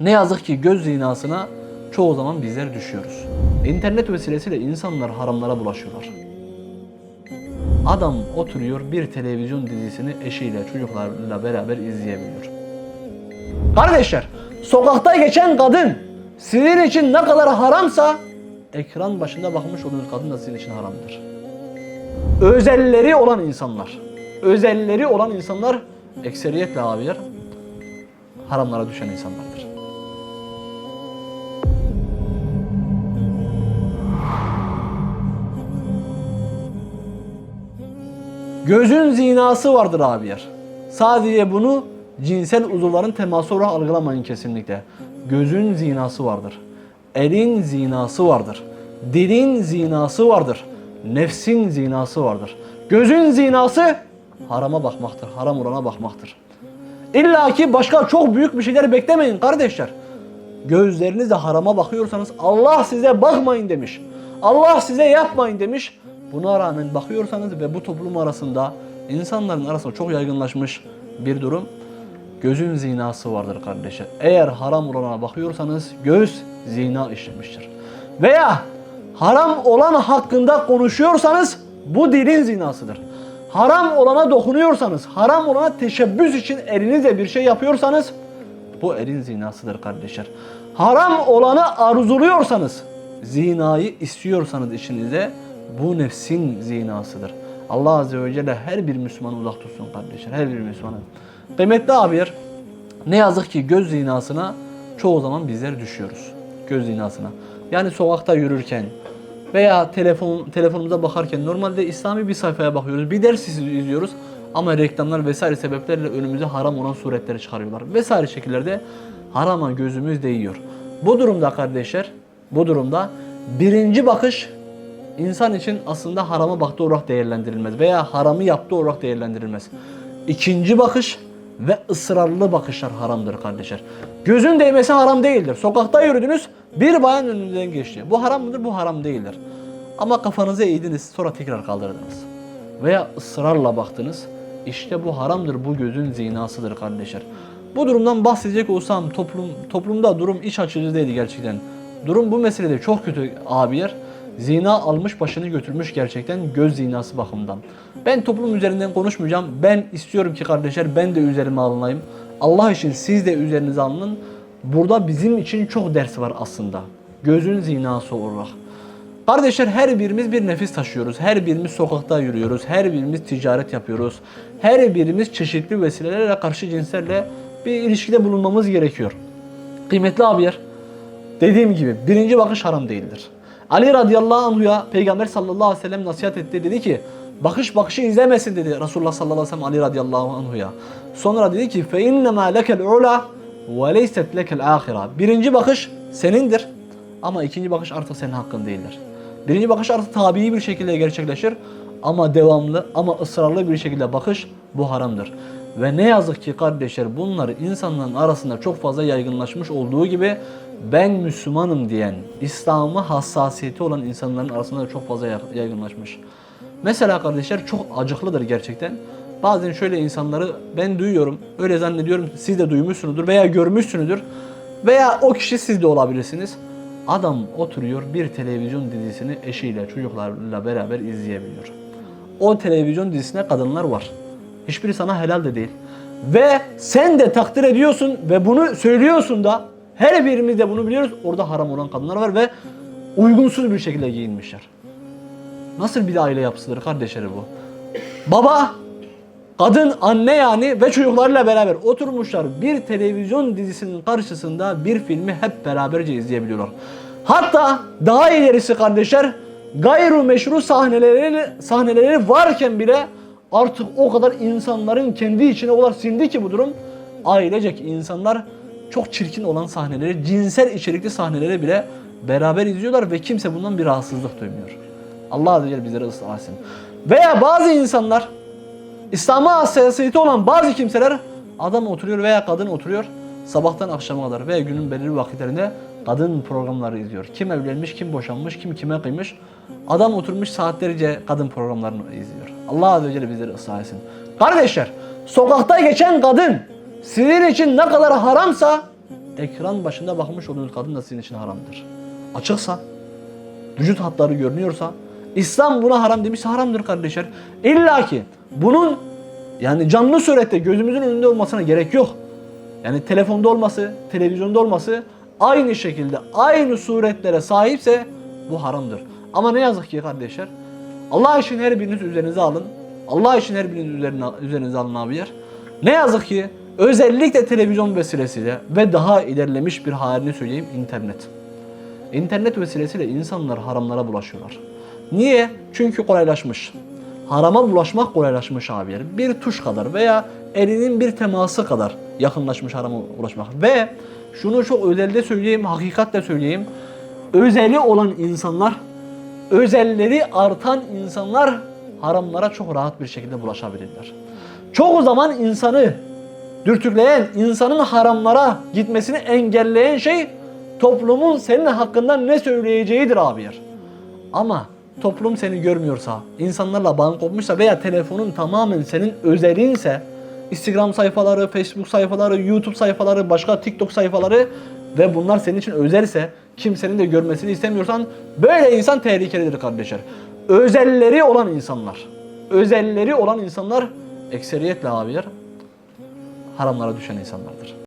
Ne yazık ki göz zinasına çoğu zaman bizler düşüyoruz. İnternet vesilesiyle insanlar haramlara bulaşıyorlar. Adam oturuyor bir televizyon dizisini eşiyle çocuklarıyla beraber izleyebiliyor. Kardeşler, sokakta geçen kadın sizin için ne kadar haramsa ekran başında bakmış olduğunuz kadın da sizin için haramdır. Özelleri olan insanlar, özelleri olan insanlar ekseriyetle abiler haramlara düşen insanlardır. Gözün zinası vardır abiler. Sadece bunu cinsel uzuvların teması olarak algılamayın kesinlikle. Gözün zinası vardır. Elin zinası vardır. Dilin zinası vardır. Nefsin zinası vardır. Gözün zinası harama bakmaktır. Haram olana bakmaktır. İlla ki başka çok büyük bir şeyler beklemeyin kardeşler. Gözlerinizle harama bakıyorsanız Allah size bakmayın demiş. Allah size yapmayın demiş. Buna rağmen bakıyorsanız ve bu toplum arasında insanların arasında çok yaygınlaşmış bir durum. Gözün zinası vardır kardeşler. Eğer haram olana bakıyorsanız göz zina işlemiştir. Veya haram olan hakkında konuşuyorsanız bu dilin zinasıdır. Haram olana dokunuyorsanız, haram olana teşebbüs için elinizle bir şey yapıyorsanız bu elin zinasıdır kardeşler. Haram olanı arzuluyorsanız, zinayı istiyorsanız içinizde bu nefsin zinasıdır. Allah Azze ve Celle her bir Müslümanı uzak tutsun kardeşler. Her bir Müslümanı. Kıymetli abiler, ne yazık ki göz zinasına çoğu zaman bizler düşüyoruz. Göz zinasına. Yani sokakta yürürken veya telefon telefonumuza bakarken normalde İslami bir sayfaya bakıyoruz. Bir ders izliyoruz ama reklamlar vesaire sebeplerle önümüze haram olan suretleri çıkarıyorlar. Vesaire şekillerde harama gözümüz değiyor. Bu durumda kardeşler, bu durumda birinci bakış insan için aslında harama baktığı olarak değerlendirilmez veya haramı yaptığı olarak değerlendirilmez. İkinci bakış ve ısrarlı bakışlar haramdır kardeşler. Gözün değmesi haram değildir. Sokakta yürüdünüz, bir bayan önünüzden geçti. Bu haram mıdır? Bu haram değildir. Ama kafanızı eğdiniz, sonra tekrar kaldırdınız. Veya ısrarla baktınız. İşte bu haramdır, bu gözün zinasıdır kardeşler. Bu durumdan bahsedecek olsam toplum toplumda durum iç açıcı değil gerçekten. Durum bu meselede çok kötü abiler. Zina almış başını götürmüş gerçekten göz zinası bakımından. Ben toplum üzerinden konuşmayacağım. Ben istiyorum ki kardeşler ben de üzerime alınayım. Allah için siz de üzerinize alının. Burada bizim için çok ders var aslında. Gözün zinası olarak. Kardeşler her birimiz bir nefis taşıyoruz. Her birimiz sokakta yürüyoruz. Her birimiz ticaret yapıyoruz. Her birimiz çeşitli vesilelerle karşı cinslerle bir ilişkide bulunmamız gerekiyor. Kıymetli abiler, dediğim gibi birinci bakış haram değildir. Ali radıyallahu anhu'ya Peygamber sallallahu aleyhi ve sellem nasihat etti. Dedi ki bakış bakışı izlemesin dedi Resulullah sallallahu aleyhi ve sellem Ali radıyallahu anhu'ya. Sonra dedi ki fe innema lekel ula ve leyset lekel. Birinci bakış senindir ama ikinci bakış artık senin hakkın değildir. Birinci bakış artık tabii bir şekilde gerçekleşir ama devamlı ama ısrarlı bir şekilde bakış bu haramdır. Ve ne yazık ki kardeşler bunlar insanların arasında çok fazla yaygınlaşmış olduğu gibi ben Müslümanım diyen, İslam'a hassasiyeti olan insanların arasında da çok fazla yaygınlaşmış. Mesela kardeşler çok acıklıdır gerçekten. Bazen şöyle insanları ben duyuyorum, öyle zannediyorum siz de duymuşsunuzdur veya görmüşsünüzdür. Veya o kişi siz de olabilirsiniz. Adam oturuyor bir televizyon dizisini eşiyle, çocuklarla beraber izleyebiliyor. O televizyon dizisine kadınlar var. Hiçbiri sana helal de değil. Ve sen de takdir ediyorsun ve bunu söylüyorsun da her birimiz de bunu biliyoruz. Orada haram olan kadınlar var ve uygunsuz bir şekilde giyinmişler. Nasıl bir aile yapısıdır kardeşleri bu? Baba, kadın, anne yani ve çocuklarıyla beraber oturmuşlar bir televizyon dizisinin karşısında bir filmi hep beraberce izleyebiliyorlar. Hatta daha ilerisi kardeşler gayru meşru sahneleri, sahneleri varken bile artık o kadar insanların kendi içine o kadar sindi ki bu durum. Ailecek insanlar çok çirkin olan sahneleri, cinsel içerikli sahneleri bile beraber izliyorlar ve kimse bundan bir rahatsızlık duymuyor. Allah Azze ve Celle bizleri ıslah etsin. Veya bazı insanlar, İslam'a hassasiyeti olan bazı kimseler adam oturuyor veya kadın oturuyor sabahtan akşama kadar veya günün belirli vakitlerinde kadın programları izliyor. Kim evlenmiş, kim boşanmış, kim kime kıymış. Adam oturmuş saatlerce kadın programlarını izliyor. Allah Azze ve Celle bizleri ıslah etsin. Kardeşler, sokakta geçen kadın sizin için ne kadar haramsa ekran başında bakmış olduğunuz kadın da sizin için haramdır. Açıksa, vücut hatları görünüyorsa, İslam buna haram demişse haramdır kardeşler. İlla ki bunun yani canlı surette gözümüzün önünde olmasına gerek yok. Yani telefonda olması, televizyonda olması aynı şekilde aynı suretlere sahipse bu haramdır. Ama ne yazık ki kardeşler Allah için her biriniz üzerinize alın. Allah için her biriniz üzerine, üzerinize alın abiler. Ne yazık ki özellikle televizyon vesilesiyle ve daha ilerlemiş bir halini söyleyeyim internet. İnternet vesilesiyle insanlar haramlara bulaşıyorlar. Niye? Çünkü kolaylaşmış. Harama bulaşmak kolaylaşmış abiler. Bir tuş kadar veya elinin bir teması kadar yakınlaşmış harama ulaşmak. Ve şunu çok özelde söyleyeyim, hakikatle söyleyeyim. Özeli olan insanlar, özelleri artan insanlar haramlara çok rahat bir şekilde bulaşabilirler. Çoğu zaman insanı dürtükleyen, insanın haramlara gitmesini engelleyen şey toplumun senin hakkında ne söyleyeceğidir abiyer. Ama toplum seni görmüyorsa, insanlarla bağın kopmuşsa veya telefonun tamamen senin özelinse, Instagram sayfaları, Facebook sayfaları, YouTube sayfaları, başka TikTok sayfaları ve bunlar senin için özelse, kimsenin de görmesini istemiyorsan böyle insan tehlikelidir kardeşler. Özelleri olan insanlar, özelleri olan insanlar ekseriyetle abiler haramlara düşen insanlardır.